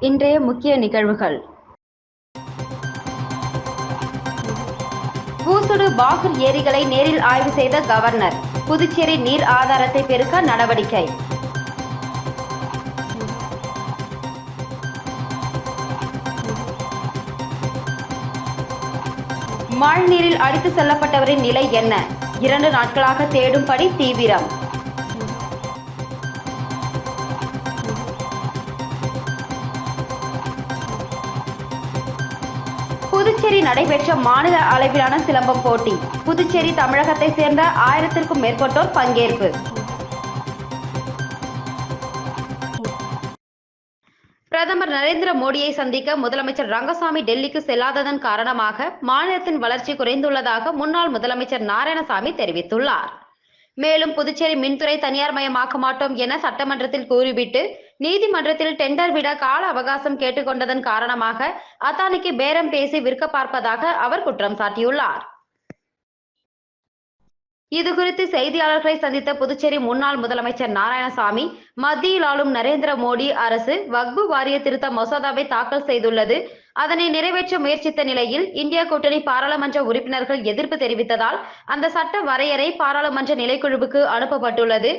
இன்றைய முக்கிய நிகழ்வுகள். பூசுடு பாகூர் ஏரிகளை நேரில் ஆய்வு செய்த கவர்னர் புதுச்சேரி நீர் ஆதாரத்தை பெருக்க நடவடிக்கை. மாழ்நீரில் அடித்து செல்லப்பட்டவரின் நிலை என்ன? இரண்டு நாட்களாக தேடும் பணி தீவிரம். புதுச்சேரி நடைபெற்ற மாநில அளவிலான சிலம்பம் போட்டி. புதுச்சேரி தமிழகத்தை சேர்ந்த ஆயிரத்திற்கும் மேற்பட்டோர் பங்கேற்பு. பிரதமர் நரேந்திர மோடியை சந்திக்க முதலமைச்சர் ரங்கசாமி டெல்லிக்கு செல்லாததன் காரணமாக மாநிலத்தின் வளர்ச்சி குறைந்துள்ளதாக முன்னாள் முதலமைச்சர் நாராயணசாமி தெரிவித்துள்ளார். மேலும் புதுச்சேரி மின்துறை தனியார் மயமாக்க மாட்டோம் என சட்டமன்றத்தில் கூறிவிட்டு நீதிமன்றத்தில் டெண்டர் விட கால அவகாசம் கேட்டுக்கொண்டதன் காரணமாக அதானிக்கு பேரம் பேசி விற்க பார்ப்பதாக அவர் குற்றம் சாட்டியுள்ளார். இதுகுறித்து செய்தியாளர்களை சந்தித்த புதுச்சேரி முன்னாள் முதலமைச்சர் நாராயணசாமி மத்தியில் ஆளும் நரேந்திர மோடி அரசு வக்பு வாரிய திருத்த மசோதாவை தாக்கல் செய்துள்ளது. அதனை நிறைவேற்ற முயற்சித்த நிலையில் இந்தியா கூட்டணி பாராளுமன்ற உறுப்பினர்கள் எதிர்ப்பு தெரிவித்ததால் அந்த சட்ட வரையறை பாராளுமன்ற நிலைக்குழுவுக்கு அனுப்பப்பட்டுள்ளது.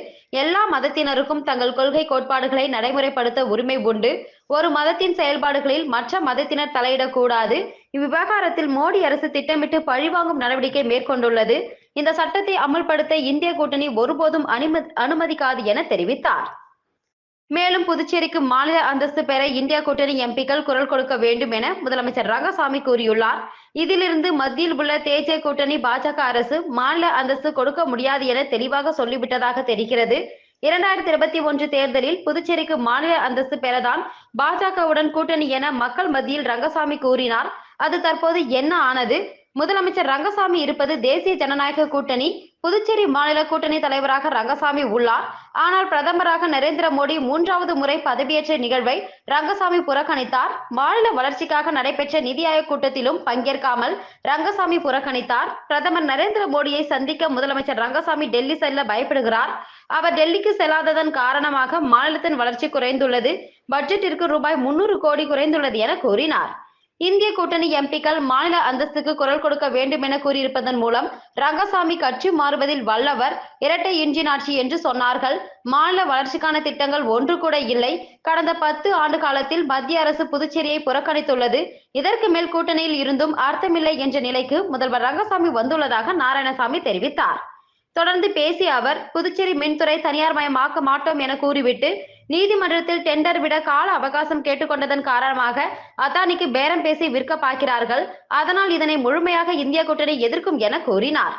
எல்லா மதத்தினருக்கும் தங்கள் கொள்கை கோட்பாடுகளை நடைமுறைப்படுத்த உரிமை உண்டு. ஒரு மதத்தின் செயல்பாடுகளில் மற்ற மதத்தினர் தலையிடக்கூடாது. இவ்விவகாரத்தில் மோடி அரசு திட்டமிட்டு பழிவாங்கும் நடவடிக்கை மேற்கொண்டுள்ளது. இந்த சட்டத்தை அமல்படுத்த இந்திய கூட்டணி ஒருபோதும் அனுமதி அனுமதிக்காது என தெரிவித்தார். மேலும் புதுச்சேரிக்கு மாநில அந்தஸ்து பெற இந்தியா கூட்டணி எம்பிக்கள் குரல் கொடுக்க வேண்டும் என முதலமைச்சர் ரங்கசாமி கூறியுள்ளார். இதிலிருந்து மத்தியில் உள்ள தேஜே கூட்டணி பாஜக அரசு மாநில அந்தஸ்து கொடுக்க முடியாது என தெளிவாக சொல்லிவிட்டதாக தெரிகிறது. இரண்டாயிரத்தி இருபத்தி ஒன்று தேர்தலில் புதுச்சேரிக்கு மாநில அந்தஸ்து பெறதான் பாஜகவுடன் கூட்டணி என மக்கள் மத்தியில் ரங்கசாமி கூறினார். அது தற்போது என்ன ஆனது? முதலமைச்சர் ரங்கசாமி இருப்பது தேசிய ஜனநாயக கூட்டணி புதுச்சேரி மாநில கூட்டணி தலைவராக ரங்கசாமி உள்ளார். ஆனால் பிரதமராக நரேந்திர மோடி மூன்றாவது முறை பதவியேற்ற நிகழ்வை ரங்கசாமி புறக்கணித்தார். மாநில வளர்ச்சிக்காக நடைபெற்ற நிதி ஆயோக் கூட்டத்திலும் பங்கேற்காமல் ரங்கசாமி புறக்கணித்தார். பிரதமர் நரேந்திர மோடியை சந்திக்க முதலமைச்சர் ரங்கசாமி டெல்லி செல்ல பயப்படுகிறார். அவர் டெல்லிக்கு செல்லாததன் காரணமாக மாநிலத்தின் வளர்ச்சி குறைந்துள்ளது. பட்ஜெட்டிற்கு ரூபாய் முன்னூறு கோடி குறைந்துள்ளது என கூறினார். இந்திய கூட்டணி எம்பிக்கள் மாநில அந்தஸ்துக்கு குரல் கொடுக்க வேண்டும் என கூறியிருப்பதன் மூலம் ரங்கசாமி கட்சி மாறுவதில் வல்லவர் இரட்டை இன்ஜின் ஆட்சி என்று சொன்னார்கள். மாநில வளர்ச்சிக்கான திட்டங்கள் ஒன்று கூட இல்லை. கடந்த பத்து ஆண்டு காலத்தில் மத்திய அரசு புதுச்சேரியை புறக்கணித்துள்ளது. இதற்கு மேல் கூட்டணியில் இருந்தும் அர்த்தமில்லை என்ற நிலைக்கு முதல்வர் ரங்கசாமி வந்துள்ளதாக நாராயணசாமி தெரிவித்தார். தொடர்ந்து பேசிய அவர் புதுச்சேரி மின்துறை தனியார்மயமாக்க மாட்டோம் என கூறிவிட்டு நீதிமன்றத்தில் டெண்டர் விட கால அவகாசம் கேட்டுக்கொண்டதன் காரணமாக அதானிக்கு பேரம் பேசி விற்க பார்க்கிறார்கள். அதனால் இதனை முழுமையாக இந்திய கூட்டணி எதிர்க்கும் என கூறினார்.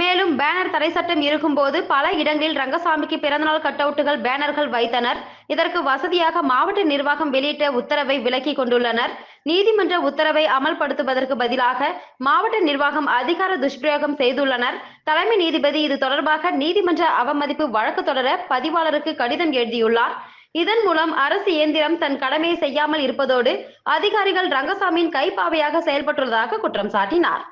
மேலும் பேனர் தடை சட்டம் இருக்கும்போது பல இடங்களில் ரங்கசாமிக்கு பிறந்தநாள் கட்டவுட்டுகள் பேனர்கள் வைத்தனர். இதற்கு வசதியாக மாவட்ட நிர்வாகம் வெளியிட்ட உத்தரவை விலக்கி கொண்டுள்ளனர். நீதிமன்ற உத்தரவை அமல்படுத்துவதற்கு பதிலாக மாவட்ட நிர்வாகம் அதிகார துஷ்பிரயோகம் செய்துள்ளனர். தலைமை நீதிபதி இது தொடர்பாக நீதிமன்ற அவமதிப்பு வழக்கு தொடர பதிவாளருக்கு கடிதம் எழுதியுள்ளார். இதன் மூலம் அரசு இயந்திரம் தன் கடமையை செய்யாமல் இருப்பதோடு அதிகாரிகள் ரங்கசாமியின் கைப்பாவையாக செயல்பட்டுள்ளதாக குற்றம் சாட்டினார்.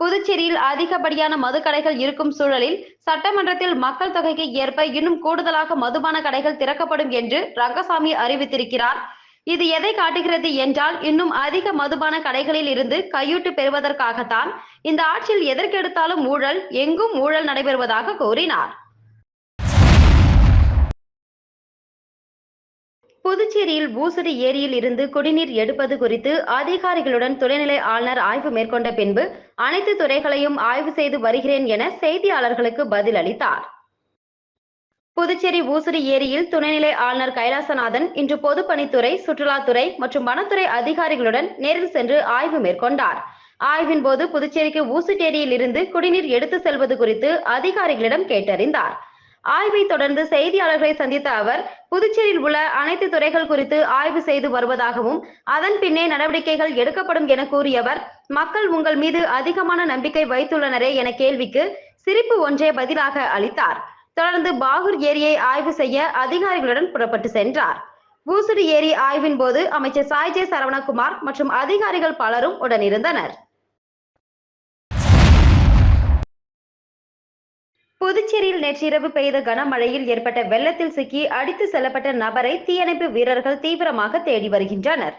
புதுச்சேரியில் அதிகப்படியான மதுக்கடைகள் இருக்கும் சூழலில் சட்டமன்றத்தில் மக்கள் தொகைக்கு ஏற்ப இன்னும் கூடுதலாக மதுபான கடைகள் திறக்கப்படும் என்று ரங்கசாமி அறிவித்திருக்கிறார். இது எதை காட்டுகிறது என்றால் இன்னும் அதிக மதுபான கடைகளில் இருந்து கையூட்டு பெறுவதற்காகத்தான் இந்த ஆட்சியில் எதற்கெடுத்தாலும் ஊழல் எங்கும் ஊழல் நடைபெறுவதாக கூறினார். புதுச்சேரியில் பூசடி ஏரியில் இருந்து குடிநீர் எடுப்பது குறித்து அதிகாரிகளுடன் துணைநிலை ஆளுநர் ஆய்வு மேற்கொண்ட பின்பு அனைத்து துறைகளையும் ஆய்வு செய்து வருகிறேன் என செய்தியாளர்களுக்கு பதில் அளித்தார் புதுச்சேரி ஊசுடி ஏரியில் துணைநிலை ஆளுநர் கைலாசநாதன் இன்று பொதுப்பணித்துறை சுற்றுலாத்துறை மற்றும் வனத்துறை அதிகாரிகளுடன் நேரில் சென்று ஆய்வு மேற்கொண்டார். ஆய்வின் போது புதுச்சேரிக்கு ஊசுட்டேரியில் இருந்து குடிநீர் எடுத்து செல்வது குறித்து அதிகாரிகளிடம் கேட்டறிந்தார். ஆய்வை தொடர்ந்து செய்தியாளர்களை சந்தித்த அவர் புதுச்சேரியில் உள்ள அனைத்து துறைகள் குறித்து ஆய்வு செய்து வருவதாகவும் அதன் பின்னே நடவடிக்கைகள் எடுக்கப்படும் என கூறியவர் மக்கள் உங்கள் மீது அதிகமான நம்பிக்கை வைத்துள்ளனரே என கேள்விக்கு சிரிப்பு ஒன்றே பதிலாக அளித்தார். தொடர்ந்து பாகூர் ஏரியை ஆய்வு செய்ய அதிகாரிகளுடன் புறப்பட்டு சென்றார். பூசுடி ஏரி ஆய்வின் போது அமைச்சர் சாய்ஜே சரவணகுமார் மற்றும் அதிகாரிகள் பலரும் உடனிருந்தனர். புதுச்சேரியில் நேற்றிரவு பெய்த கனமழையில் ஏற்பட்ட வெள்ளத்தில் சிக்கி அடித்து செல்லப்பட்ட நபரை தீயணைப்பு வீரர்கள் தீவிரமாக தேடி வருகின்றனர்.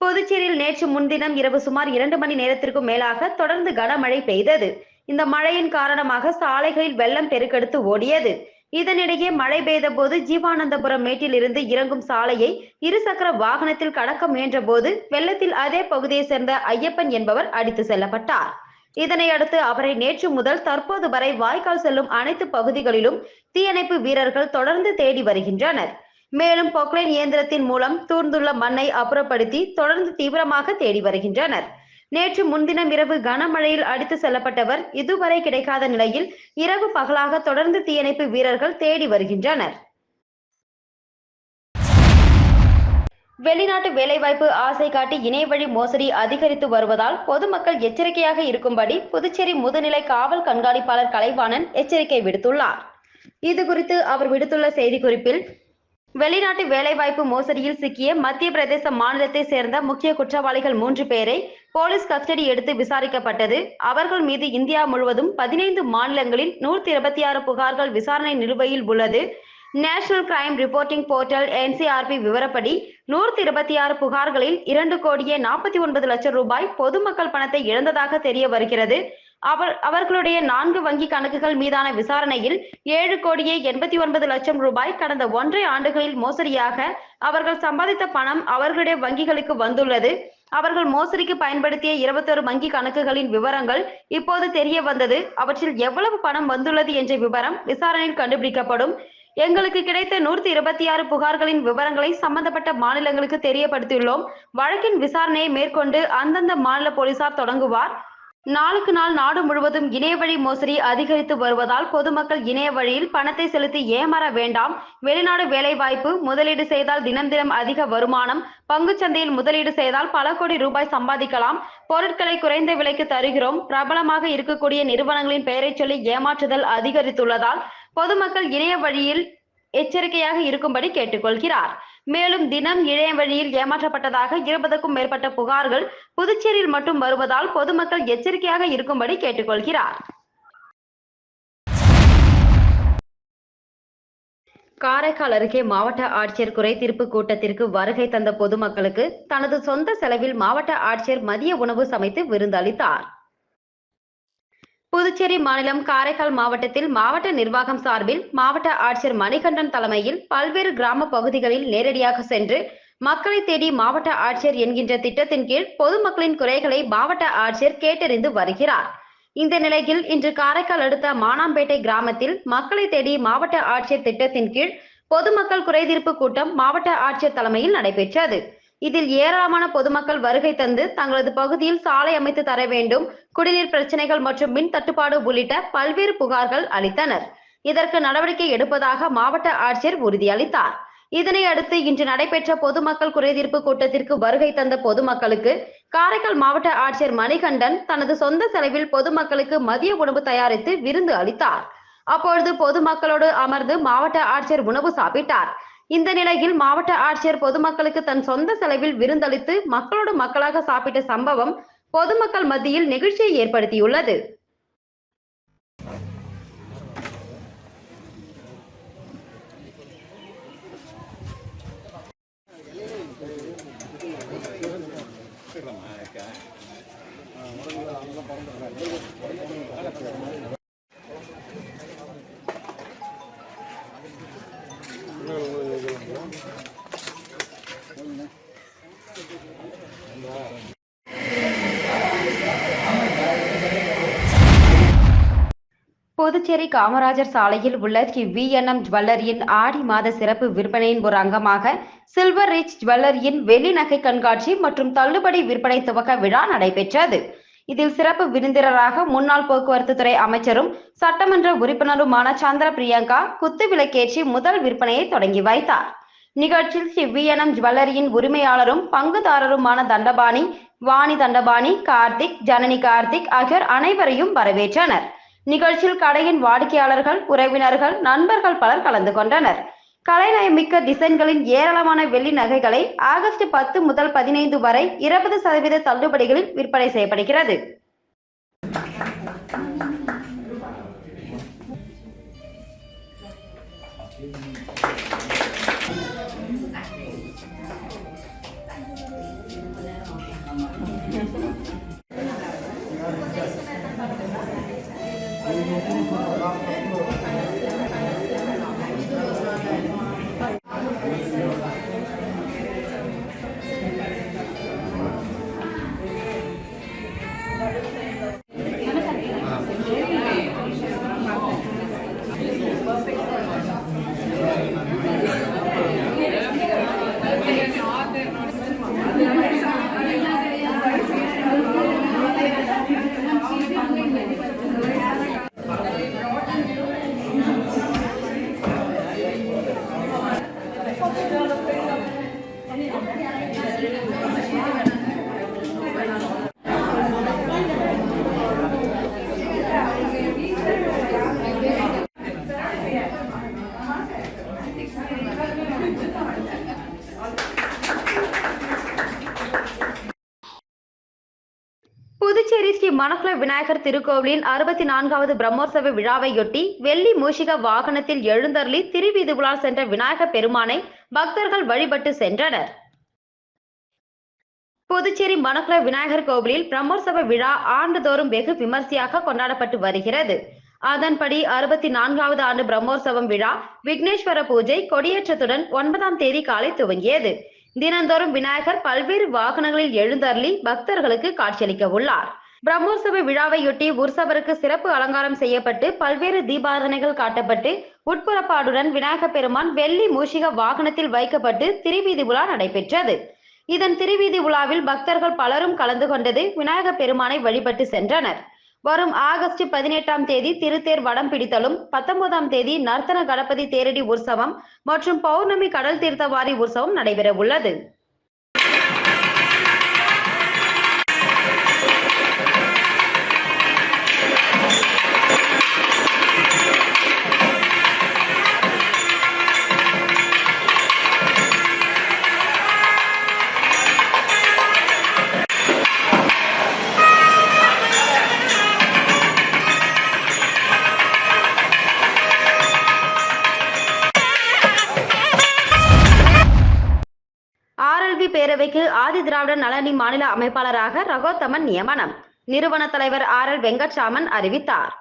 புதுச்சேரியில் நேற்று முன்தினம் இரவு சுமார் இரண்டு மணி நேரத்திற்கும் மேலாக தொடர்ந்து கனமழை பெய்தது. இந்த மழையின் காரணமாக சாலைகளில் வெள்ளம் பெருக்கெடுத்து ஓடியது. இதனிடையே மழை பெய்த போது ஜீவானந்தபுரம் மேட்டில் இருந்து இறங்கும் சாலையை இருசக்கர வாகனத்தில் கடக்க முயன்ற போது வெள்ளத்தில் அதே பகுதியை சேர்ந்த ஐயப்பன் என்பவர் அடித்து செல்லப்பட்டார். இதனையடுத்து அவரை நேற்று முதல் தற்போது வரை வாய்க்கால் செல்லும் அனைத்து பகுதிகளிலும் தீயணைப்பு வீரர்கள் தொடர்ந்து தேடி வருகின்றனர். மேலும் பொக்லைன் இயந்திரத்தின் மூலம் தூர்ந்துள்ள மண்ணை அப்புறப்படுத்தி தொடர்ந்து தீவிரமாக தேடி வருகின்றனர். நேற்று முன்தினம் இரவு கனமழையில் அடித்து செல்லப்பட்டவர் இதுவரை கிடைக்காத நிலையில் இரவு பகலாக தொடர்ந்து தீயணைப்பு வீரர்கள் தேடி வருகின்றனர். வெளிநாட்டு வேலைவாய்ப்பு ஆசை காட்டி இணையவழி மோசடி அதிகரித்து வருவதால் பொதுமக்கள் எச்சரிக்கையாக இருக்கும்படி புதுச்சேரி முதுநிலை காவல் கண்காணிப்பாளர் கலைவாணன் எச்சரிக்கை விடுத்துள்ளார். இது குறித்து அவர் விடுத்துள்ள செய்திக்குறிப்பில் வெளிநாட்டு வேலைவாய்ப்பு மோசடியில் சிக்கிய மத்திய பிரதேச மாநிலத்தை சேர்ந்த முக்கிய குற்றவாளிகள் மூன்று பேரை போலீஸ் கஸ்டடி எடுத்து விசாரிக்கப்பட்டது. அவர்கள் மீது இந்தியா முழுவதும் பதினைந்து மாநிலங்களில் நூற்றி இருபத்தி ஆறு புகார்கள் விசாரணை நிலுவையில் உள்ளது. National crime reporting portal NCRP விவரப்படி நூற்றி இருபத்தி ஆறு புகார்களில் இரண்டு கோடியே நாற்பத்தி ஒன்பது லட்சம் ரூபாய் பொதுமக்கள் பணத்தை இழந்ததாக தெரிய வருகிறது. அவர் அவர்களுடைய நான்கு வங்கி கணக்குகள் மீதான விசாரணையில் ஏழு கோடியே எண்பத்தி ஒன்பது லட்சம் ரூபாய் கடந்த ஒன்றை ஆண்டுகளில் மோசடியாக அவர்கள் சம்பாதித்த பணம் அவர்களுடைய வங்கிகளுக்கு வந்துள்ளது. அவர்கள் மோசடிக்கு பயன்படுத்திய இருபத்தொரு வங்கி கணக்குகளின் விவரங்கள் இப்போது தெரிய வந்தது. அவற்றில் எவ்வளவு பணம் வந்துள்ளது என்ற விவரம் விசாரணையில் கண்டுபிடிக்கப்படும். எங்களுக்கு கிடைத்த நூற்றி இருபத்தி ஆறு புகார்களின் விவரங்களை சம்பந்தப்பட்ட மாநிலங்களுக்கு தெரியப்படுத்தியுள்ளோம். வழக்கின் விசாரணையை மேற்கொண்டு அந்தந்த மாநில போலீசார் தொடங்குவார். நாளுக்கு நாள் நாடு முழுவதும் இணைய வழி மோசடி அதிகரித்து வருவதால் பொதுமக்கள் இணைய வழியில் பணத்தை செலுத்தி ஏமாற வேண்டாம். வெளிநாடு வேலைவாய்ப்பு முதலீடு செய்தால் தினம் தினம் அதிக வருமானம். பங்குச்சந்தையில் முதலீடு செய்தால் பல கோடி ரூபாய் சம்பாதிக்கலாம். பொருட்களை குறைந்த விலைக்கு தருகிறோம். பிரபலமாக இருக்கக்கூடிய நிறுவனங்களின் பெயரை சொல்லி ஏமாற்றுதல் அதிகரித்துள்ளதால் பொதுமக்கள் இணைய வழியில் எச்சரிக்கையாக இருக்கும்படி கேட்டுக்கொள்கிறார். மேலும் தினம் இணைய வழியில் ஏமாற்றப்பட்டதாக இருபதுக்கும் மேற்பட்ட புகார்கள் புதுச்சேரியில் மட்டும் வருவதால் பொதுமக்கள் எச்சரிக்கையாக இருக்கும்படி கேட்டுக்கொள்கிறார். காரைக்கால் அருகே மாவட்ட ஆட்சியர் குறைதீர்ப்பு கூட்டத்திற்கு வருகை தந்த பொதுமக்களுக்கு தனது சொந்த செலவில் மாவட்ட ஆட்சியர் மதிய உணவு சமைத்து விருந்தளித்தார். புதுச்சேரி மாநிலம் காரைக்கால் மாவட்டத்தில் மாவட்ட நிர்வாகம் சார்பில் மாவட்ட ஆட்சியர் மணிகண்டன் தலைமையில் பல்வேறு கிராம பகுதிகளில் நேரடியாக சென்று மக்களை தேடி மாவட்ட ஆட்சியர் என்கின்ற திட்டத்தின் கீழ் பொதுமக்களின் குறைகளை மாவட்ட ஆட்சியர் கேட்டறிந்து வருகிறார். இந்த நிலையில் இன்று காரைக்கால் அடுத்த மானாம்பேட்டை கிராமத்தில் மக்களை தேடி மாவட்ட ஆட்சியர் திட்டத்தின் கீழ் பொதுமக்கள் குறைதீர்ப்பு கூட்டம் மாவட்ட ஆட்சியர் தலைமையில் நடைபெற்றது. இதில் ஏராளமான பொதுமக்கள் வருகை தந்து தங்களது பகுதியில் சாலை அமைத்து தர வேண்டும் குடிநீர் பிரச்சனைகள் மற்றும் மின் தட்டுப்பாடு உள்ளிட்ட பல்வேறு புகார்கள் அளித்தனர். இதற்கு நடவடிக்கை எடுப்பதாக மாவட்ட ஆட்சியர் உறுதியளித்தார். இதனை அடுத்து இன்று நடைபெற்ற பொதுமக்கள் குறைதீர்ப்பு கூட்டத்திற்கு வருகை தந்த பொதுமக்களுக்கு காரைக்கால் மாவட்ட ஆட்சியர் மணிகண்டன் தனது சொந்த செலவில் பொதுமக்களுக்கு மதிய உணவு தயாரித்து விருந்து அளித்தார். அப்பொழுது பொதுமக்களோடு அமர்ந்து மாவட்ட ஆட்சியர் உணவு சாப்பிட்டார். இந்த நிலையில் மாவட்ட ஆட்சியர் பொதுமக்களுக்கு தன் சொந்த செலவில் விருந்தளித்து மக்களோடு மக்களாக சாப்பிட்ட சம்பவம் பொதுமக்கள் மத்தியில் நெகிழ்ச்சியை ஏற்படுத்தியுள்ளது. புதுச்சேரி காமராஜர் சாலையில் உள்ள ஸ்ரீ விஎன்எம் ஜுவல்லரியின் ஆடி மாத சிறப்பு விற்பனையின் ஒரு அங்கமாக சில்வர் ரிச் ஜுவல்லரியின் வெள்ளி நகை கண்காட்சி மற்றும் தள்ளுபடி விற்பனை துவக்க விழா நடைபெற்றது. இதில் சிறப்பு விருந்தினராக முன்னாள் போக்குவரத்து துறை அமைச்சரும் சட்டமன்ற உறுப்பினருமான சந்திர பிரியங்கா குத்து விளக்கேற்றி முதல் விற்பனையை தொடங்கி வைத்தார். நிகழ்ச்சியில் ஸ்ரீ விஎன்எம் ஜுவல்லரியின் உரிமையாளரும் பங்குதாரருமான தண்டபாணி வாணி தண்டபாணி கார்த்திக் ஜனனி கார்த்திக் ஆகியோர் அனைவரையும் வரவேற்றனர். நிகழ்ச்சியில் கடையின் வாடிக்கையாளர்கள் உறவினர்கள் நண்பர்கள் பலர் கலந்து கொண்டனர் கலைநயமிக்க டிசைன்களின் ஏராளமான வெள்ளி நகைகளை ஆகஸ்ட் பத்து முதல் பதினைந்து வரை இருபது சதவீத தள்ளுபடிகளில் விற்பனை செய்யப்படுகிறது புதுச்சேரி ஸ்ரீ மணக்குள விநாயகர் திருக்கோவிலின் அறுபத்தி நான்காவது பிரம்மோற்சவ விழாவையொட்டி வெள்ளி மூஷிக வாகனத்தில் எழுந்தருளி திருவீதி சென்ற விநாயகர் பெருமானை பக்தர்கள் வழிபட்டு சென்றனர். புதுச்சேரி மணக்குள விநாயகர் கோவிலில் பிரம்மோற்சவ விழா ஆண்டுதோறும் வெகு விமர்சையாக கொண்டாடப்பட்டு வருகிறது. அதன்படி அறுபத்தி நான்காவது ஆண்டு பிரம்மோற்சவம் விழா விக்னேஸ்வர பூஜை கொடியேற்றத்துடன் ஒன்பதாம் தேதி காலை துவங்கியது. தினந்தோறும் விநாயகர் பல்வேறு வாகனங்களில் எழுந்தருளி பக்தர்களுக்கு காட்சியளிக்க உள்ளார். பிரம்மோற்சவ விழாவையொட்டி உற்சவருக்கு சிறப்பு அலங்காரம் செய்யப்பட்டு பல்வேறு தீபாரதனைகள் காட்டப்பட்டு உட்புறப்பாடுடன் விநாயகர் பெருமான் வெள்ளி மூஷிக வாகனத்தில் வைக்கப்பட்டு திருவீதி உலா நடைபெற்றது. இதன் திருவீதி உலாவில் பக்தர்கள் பலரும் கலந்து கொண்டது விநாயகர் பெருமானை வழிபட்டு சென்றனர். வரும் ஆகஸ்ட் பதினெட்டாம் தேதி திருத்தேர் வடம் பிடித்தலும் பத்தொன்பதாம் தேதி நர்த்தன கணபதி தேரடி உற்சவம் மற்றும் பௌர்ணமி கடல் தீர்த்தவாரி உற்சவம் நடைபெற உள்ளது ஆர்எல்வி ஆதி திராவிட நலனி மாநில அமைப்பாளராக ரகோத்தமன் நியமனம். நிறுவன தலைவர் ஆர் எல் வெங்கட்ராமன் அறிவித்தார்.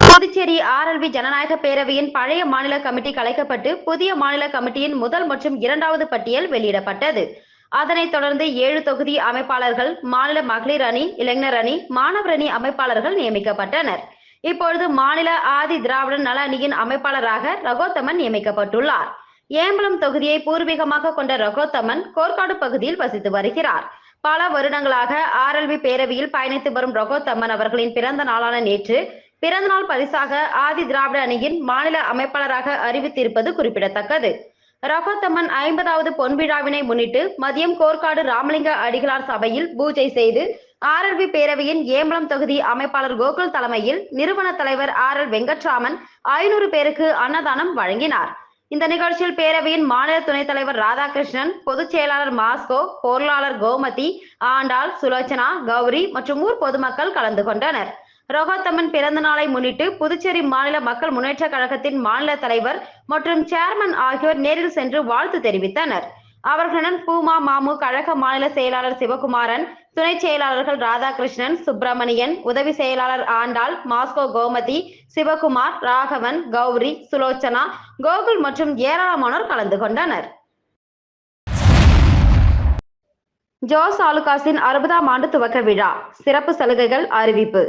புதுச்சேரி ஆர்எல்வி ஜனநாயக பேரவையின் பழைய மாநில கமிட்டி கலைக்கப்பட்டு புதிய மாநில கமிட்டியின் முதல் மற்றும் இரண்டாவது பட்டியல் வெளியிடப்பட்டது. அதனைத் தொடர்ந்து ஏழு தொகுதி அமைப்பாளர்கள் மாநில மகளிர் அணி இளைஞர் அணி மாணவர் அணி அமைப்பாளர்கள் நியமிக்கப்பட்டனர். இப்பொழுது மாநில ஆதி திராவிட நல அணியின் அமைப்பாளராக ரகோத்தமன் நியமிக்கப்பட்டுள்ளார். ஏம்பலம் தொகுதியை பூர்வீகமாக கொண்ட ரகோத்தமன் கோர்க்காடு பகுதியில் வசித்து வருகிறார். பல வருடங்களாக ஆர்எல்வி பேரவையில் பயணித்து வரும் ரகோத்தமன் அவர்களின் பிறந்த நாளான நேற்று பிறந்தநாள் பரிசாக ஆதி திராவிட அணியின் மாநில அமைப்பாளராக அறிவித்திருப்பது குறிப்பிடத்தக்கது. ரகோத்தமன் ஐம்பதாவது பொன்விழாவினை முன்னிட்டு மதியம் கோர்க்காடு ராமலிங்க அடிகளார் சபையில் பூஜை செய்து ஆர்எல்வி பேரவையின் ஏம்பலம் தொகுதி அமைப்பாளர் கோகுல் தலைமையில் நிறுவன தலைவர் ஆர் எல் வெங்கட்ராமன் ஐநூறு பேருக்கு அன்னதானம் வழங்கினார். இந்த நிகழ்ச்சியில் பேரவையின் மாநில துணைத் தலைவர் ராதாகிருஷ்ணன் பொதுச் செயலாளர் மாஸ்கோ பொருளாளர் கோமதி ஆண்டாள் சுலோச்சனா கௌரி மற்றும் ஊர் பொதுமக்கள் கலந்து கொண்டனர். ரோகத்தம்மன் பிறந்த நாளை முன்னிட்டு புதுச்சேரி மாநில மக்கள் முன்னேற்ற கழகத்தின் மாநில தலைவர் மற்றும் சேர்மன் ஆகியோர் நேரில் சென்று வாழ்த்து தெரிவித்தனர். அவர்களுடன் பூமா மாமு கழக மாநில செயலாளர் சிவகுமாரன் துணை செயலாளர்கள் ராதாகிருஷ்ணன் சுப்பிரமணியன் உதவி செயலாளர் ஆண்டாள் மாஸ்கோ கோமதி சிவகுமார் ராகவன் கௌரி சுலோச்சனா கோகுல் மற்றும் ஏராளமானோர் கலந்து கொண்டனர். ஜோஸ் ஆலுகாஸின் அறுபதாம் ஆண்டு துவக்க விழா சிறப்பு சலுகைகள் அறிவிப்பு.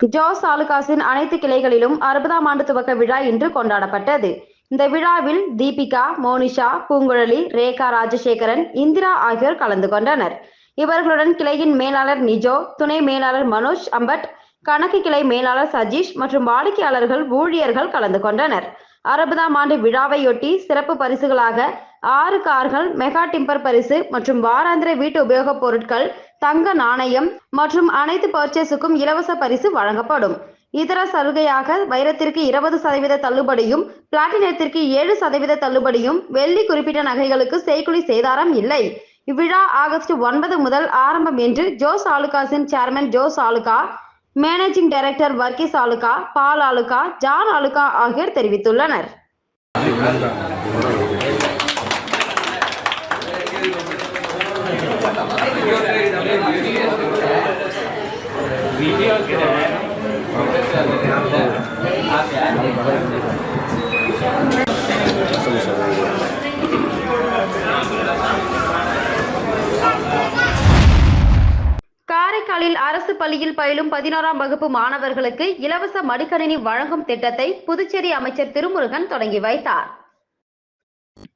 ஜோஸ் ஆலுகாஸின் அனைத்து கிளைகளிலும் அறுபதாம் ஆண்டு துவக்க விழா இன்று கொண்டாடப்பட்டது. இந்த விழாவில் தீபிகா மோனிஷா பூங்குழலி ரேகா ராஜசேகரன் இந்திரா ஆகியோர் கலந்து கொண்டனர். இவர்களுடன் கிளையின் மேலாளர் நிஜோ துணை மேலாளர் மனோஜ் அம்பட் கணக்கு கிளை மேலாளர் சஜீஷ் மற்றும் வாடிக்கையாளர்கள் ஊழியர்கள் கலந்து கொண்டனர். அறுபதாம் ஆண்டு விழாவையொட்டி சிறப்பு பரிசுகளாக ஆறு கார்கள் மெகா டிம்பர் பரிசு மற்றும் வாராந்திர வீட்டு உபயோகப் பொருட்கள் தங்க நாணயம் மற்றும் அனைத்து பர்ச்சேஸுக்கும் இலவச பரிசு வழங்கப்படும். இதர சலுகையாக வைரத்திற்கு இருபது சதவீத தள்ளுபடியும் பிளாட்டினத்திற்கு ஏழு சதவீத தள்ளுபடியும் வெள்ளி குறிப்பிட்ட நகைகளுக்கு செய்குலி சேதாரம் இல்லை. இவ்விழா ஆகஸ்ட் ஒன்பது முதல் ஆரம்பம் என்று Jos ஆலுகாஸின் chairman Jos Alukka managing director Varghese Alukka Paul Alukka John Alukka ஆகியோர் தெரிவித்துள்ளனர். காரைக்காலில் பள்ளியில் பயிலும் பதினோராம் வகுப்பு மாணவர்களுக்கு இலவச மடிக்கணினி வழங்கும் திட்டத்தை புதுச்சேரி அமைச்சர் திருமுருகன் தொடங்கி வைத்தார்.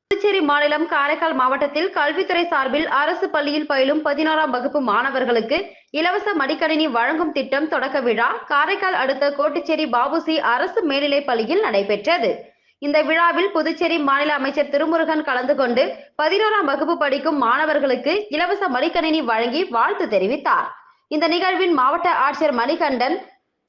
புதுச்சேரி மாநிலம் காரைக்கால் மாவட்டத்தில் கல்வித்துறை சார்பில் அரசு பள்ளியில் பயிலும் பதினோராம் வகுப்பு மாணவர்களுக்கு இலவச மடிக்கணினி வழங்கும் திட்டம் தொடக்க விழா காரைக்கால் அடுத்த கோட்டுச்சேரி பாபுசி அரசு மேல்நிலைப் பள்ளியில் நடைபெற்றது. இந்த விழாவில் புதுச்சேரி மாநில அமைச்சர் திருமுருகன் கலந்து கொண்டு பதினோராம் வகுப்பு படிக்கும் மாணவர்களுக்கு இலவச மடிக்கணினி வழங்கி வாழ்த்து தெரிவித்தார். இந்த நிகழ்வின் மாவட்ட ஆட்சியர் மணிகண்டன்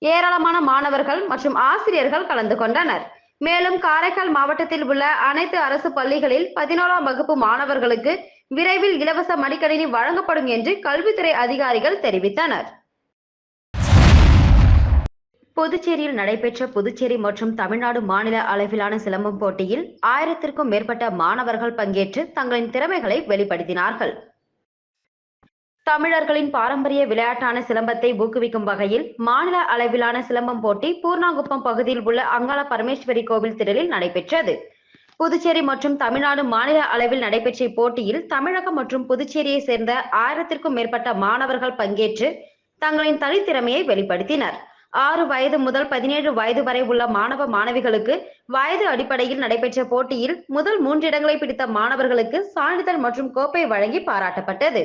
ஏராளமான மாணவர்கள் மற்றும் ஆசிரியர்கள் கலந்து கொண்டனர். மேலும் காரைக்கால் மாவட்டத்தில் உள்ள அனைத்து அரசு பள்ளிகளில் பதினோராம் வகுப்பு மாணவர்களுக்கு விரைவில் இலவச மடிக்கணினி வழங்கப்படும் என்று கல்வித்துறை அதிகாரிகள் தெரிவித்தனர். புதுச்சேரியில் நடைபெற்ற புதுச்சேரி மற்றும் தமிழ்நாடு மாநில அளவிலான சிலம்பம் போட்டியில் ஆயிரத்திற்கும் மேற்பட்ட மாணவர்கள் பங்கேற்று தங்களின் திறமைகளை வெளிப்படுத்தினார்கள். தமிழர்களின் பாரம்பரிய விளையாட்டான சிலம்பத்தை ஊக்குவிக்கும் வகையில் மாநில அளவிலான சிலம்பம் போட்டி பூர்ணாங்குப்பம் பகுதியில் உள்ள அங்காள பரமேஸ்வரி கோவில் திடலில் நடைபெற்றது. புதுச்சேரி மற்றும் தமிழ்நாடு மாநில அளவில் நடைபெற்ற இப்போட்டியில் தமிழகம் மற்றும் புதுச்சேரியை சேர்ந்த ஆயிரத்திற்கும் மேற்பட்ட மாணவர்கள் பங்கேற்று தங்களின் தனித்திறமையை வெளிப்படுத்தினர். ஆறு வயது முதல் பதினேழு வயது வரை உள்ள மாணவ மாணவிகளுக்கு வயது அடிப்படையில் நடைபெற்ற போட்டியில் முதல் மூன்று இடங்களை பிடித்த மாணவர்களுக்கு சான்றிதழ் மற்றும் கோப்பை வழங்கி பாராட்டப்பட்டது.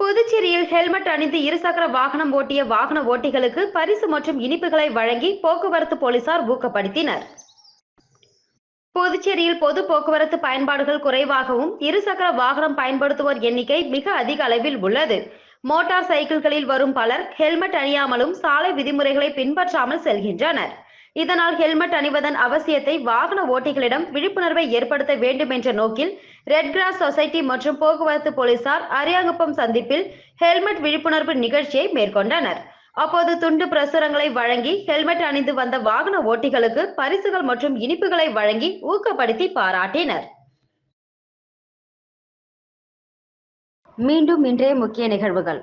புதுச்சேரியில் ஹெல்மெட் அணிந்து இருசக்கர வாகனம் ஓட்டிய வாகன ஓட்டிகளுக்கு பரிசு மற்றும் இனிப்புகளை வழங்கி போக்குவரத்து போலீசார் ஊக்கப்படுத்தினர். புதுச்சேரியில் பொது போக்குவரத்து பயன்பாடுகள் குறைவாகவும் இருசக்கர வாகனம் பயன்படுத்துவோர் எண்ணிக்கை மிக அதிக அளவில் உள்ளது. மோட்டார் சைக்கிள்களில் வரும் பலர் ஹெல்மெட் அணியாமலும் சாலை விதிமுறைகளை பின்பற்றாமல் செல்கின்றனர். இதனால் ஹெல்மெட் அணிவதன் அவசியத்தை வாகன ஓட்டிகளிடம் விழிப்புணர்வை ஏற்படுத்த வேண்டும் என்ற நோக்கில் ரெட் கிராஸ் சொசைட்டி மற்றும் போக்குவரத்து போலீசார் அரியாங்குப்பம் சந்திப்பில் ஹெல்மெட் விழிப்புணர்வு நிகழ்ச்சியை மேற்கொண்டனர். அப்போது துண்டு பிரசுரங்களை வழங்கி ஹெல்மெட் அணிந்து வந்த வாகன ஓட்டிகளுக்கு பரிசுகள் மற்றும் இனிப்புகளை வழங்கி ஊக்கப்படுத்தி பாராட்டினர். மீண்டும் இன்றைய முக்கிய நிகழ்வுகள்.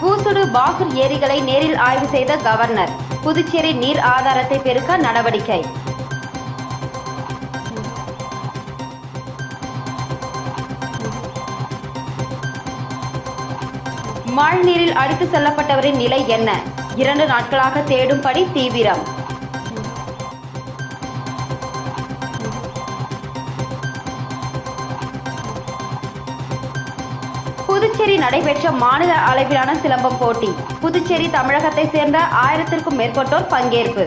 பூசுடு பாகூர் ஏரிகளை நேரில் ஆய்வு செய்த கவர்னர். புதுச்சேரி நீர் ஆதாரத்தை பெருக்க நடவடிக்கை. மழைநீரில் அடித்து செல்லப்பட்டவரின் நிலை என்ன? இரண்டு நாட்களாக தேடும் பணி தீவிரம். புதுச்சேரி நடைபெற்ற மாநில அளவிலான சிலம்பம் போட்டி. புதுச்சேரி தமிழகத்தை சேர்ந்த ஆயிரத்திற்கும் மேற்பட்டோர் பங்கேற்பு.